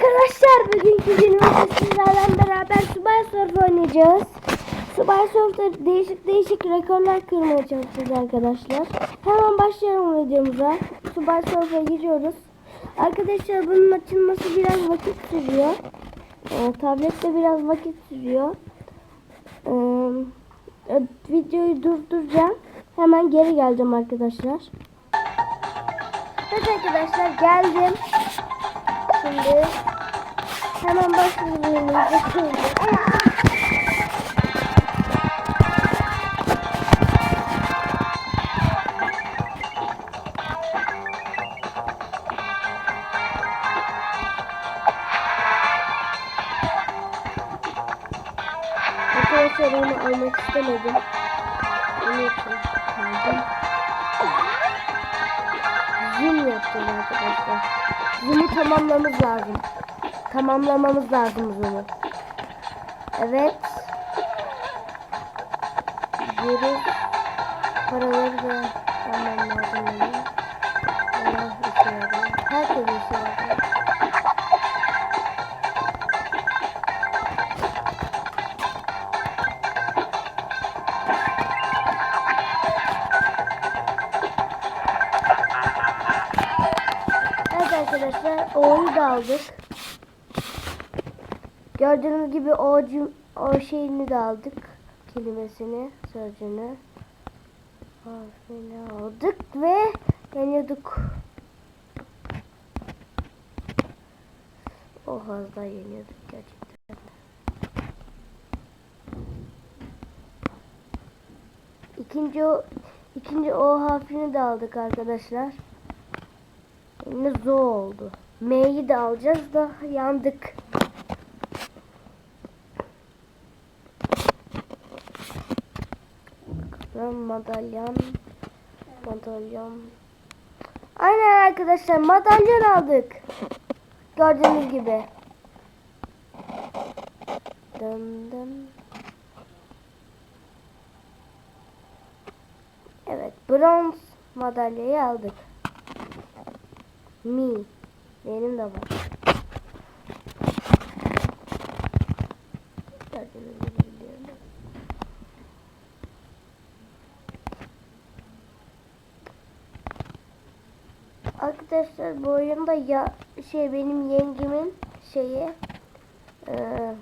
Arkadaşlar bugünkü günümüzde sizlerle beraber Subay Surf oynayacağız. Subay Surf'ta değişik değişik rekorlar kırmaya çalışacağız arkadaşlar. Hemen başlayalım videomuza. Subay Surf'a giriyoruz. Arkadaşlar bunun açılması biraz vakit sürüyor. Ee, tablette biraz vakit sürüyor. Ee, videoyu durduracağım. Hemen geri geleceğim arkadaşlar. Evet arkadaşlar geldim. Şimdi hemen başlayalım. Arkadaşlar onu almak istemedim. Onun için kaldım. Zoom yapacağız arkadaşlar. Zoom'u tamamlamamız lazım. Tamamlamamız lazım zoom'u. Evet. Geri paraları da tamam lazım. benim. Allah işe yarıyor. Herkes işe. O'yu da aldık. Gördüğünüz gibi o, o şeyini de aldık. Kelimesini, sözcüğünü. Harfini aldık ve yeniyorduk. O hızda yeniyorduk gerçekten. İkinci o ikinci O harfini de aldık arkadaşlar. Yine zo oldu. M'yi de alacağız da yandık. Madalyon. Madalyon. Aynen arkadaşlar madalyon aldık. Gördüğünüz gibi. Dın dın. Evet bronz madalyayı aldık. Mi. Benim de var. Arkadaşlar bu oyunda ya şey benim yengemin şeyi eee,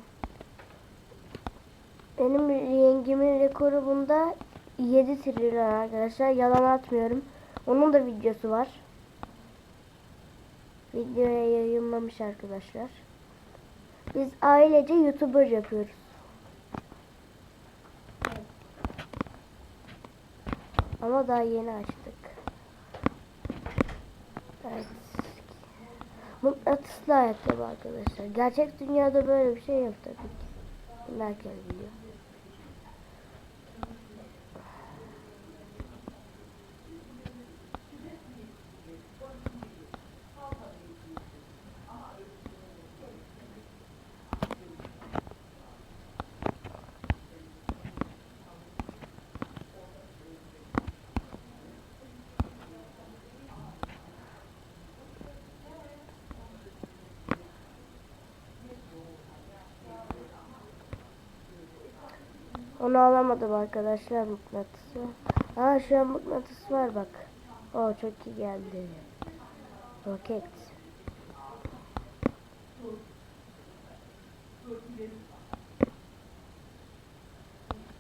benim yengemin rekoru bunda 7 trilyon arkadaşlar yalan atmıyorum. Onun da videosu var videoya yayınlamış arkadaşlar. Biz ailece YouTuber yapıyoruz. Ama daha yeni açtık. Evet. Mıknatıslı ayakkabı arkadaşlar. Gerçek dünyada böyle bir şey yok tabii ki. Herkes biliyor. Onu alamadım arkadaşlar mıknatısı. Aa şu an mıknatıs var bak. O çok iyi geldi. Roket.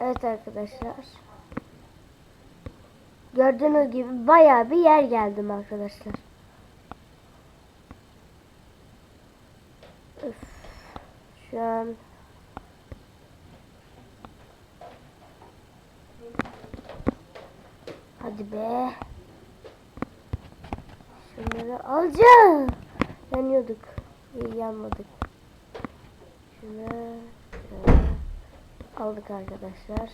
Evet arkadaşlar. Gördüğünüz gibi bayağı bir yer geldim arkadaşlar. Üf. Şu an Hadi be. Şunları alacağım. Yanıyorduk. İyi yanmadık. Şunu şöyle aldık arkadaşlar.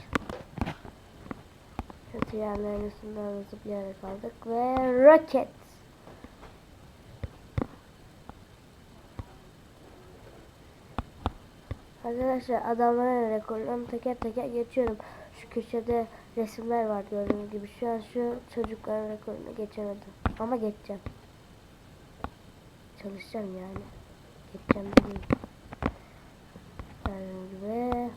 Şu trenlerin üstünden zıplayarak aldık ve roket. Arkadaşlar adamların rekorlarını teker teker geçiyorum. Şu köşede resimler var gördüğünüz gibi. Şu an şu çocukların rekorunu geçemedim. Ama geçeceğim. Çalışacağım yani. geçeceğim dedim. Ve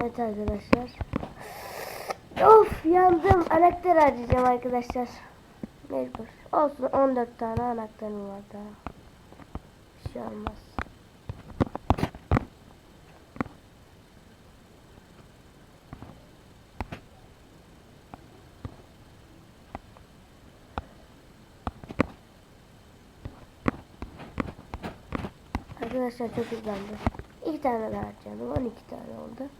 Evet arkadaşlar. Of yandım. Anahtar arayacağım arkadaşlar. Mecbur. Olsun 14 tane anahtarım var daha. Bir şey olmaz. Arkadaşlar çok hızlandı. İki tane daha harcadım. 12 tane oldu.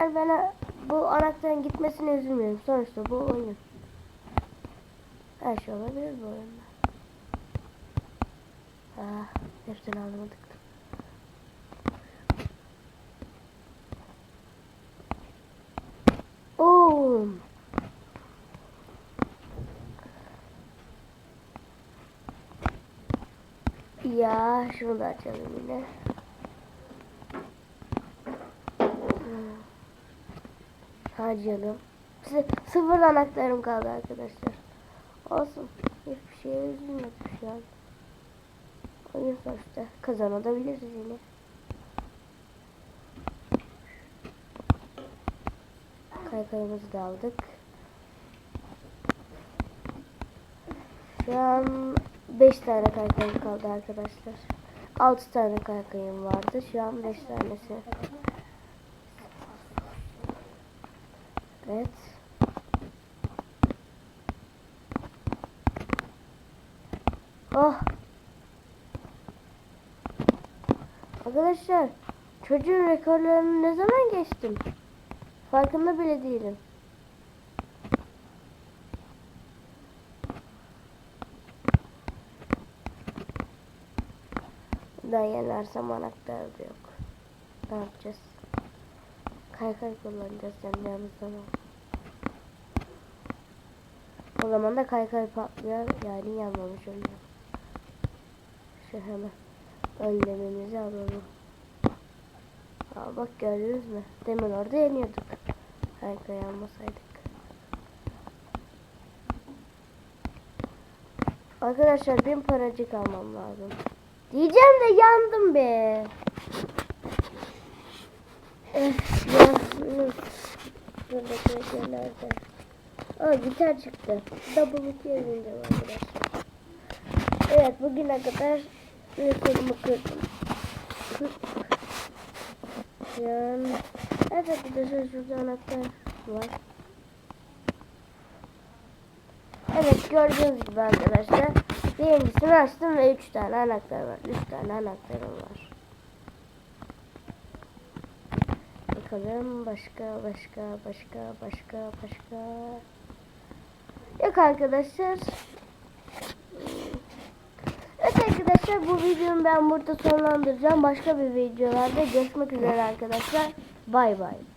Yani ben bu anahtarın gitmesine üzülmüyorum. Sonuçta bu oyun. Her şey olabilir bu oyunda. Ah, hepsini alamadık. Ya şunu da açalım yine. Hmm. Harcayalım. Sı sıfır anahtarım kaldı arkadaşlar. Olsun. Hiçbir şeye üzülmedim şu an. Oyun sonuçta. Kazanabiliriz yine. Kaykayımızı da aldık. Şu an 5 tane kaykayım kaldı arkadaşlar. 6 tane kaykayım vardı. Şu an 5 tanesi. Evet. Oh. Arkadaşlar çocuğun rekorlarını ne zaman geçtim? Farkında bile değilim. Ben yenersem anahtar yok. Ne yapacağız? Kaykay kullanacağız sen yanımızda mı? O zaman da kaykay patlıyor yani yanmamış oluyor. Şu hemen önlememizi alalım. Aa, bak gördünüz mü? Demin orada yeniyorduk. Kaykay almasaydık. Arkadaşlar bin paracık almam lazım. Diyeceğim de yandım be. Aa gitar çıktı. Double yerinde var arkadaşlar. Evet bugüne kadar rekorumu kırdım. Yani, evet arkadaşlar şurada anahtar var. Evet gördüğünüz gibi arkadaşlar. Birincisini açtım ve 3 tane anahtar var. 3 tane anahtarım var. Bakalım başka başka başka başka başka. Yok arkadaşlar. Evet arkadaşlar bu videomu ben burada sonlandıracağım. Başka bir videolarda görüşmek üzere arkadaşlar. Bay bay.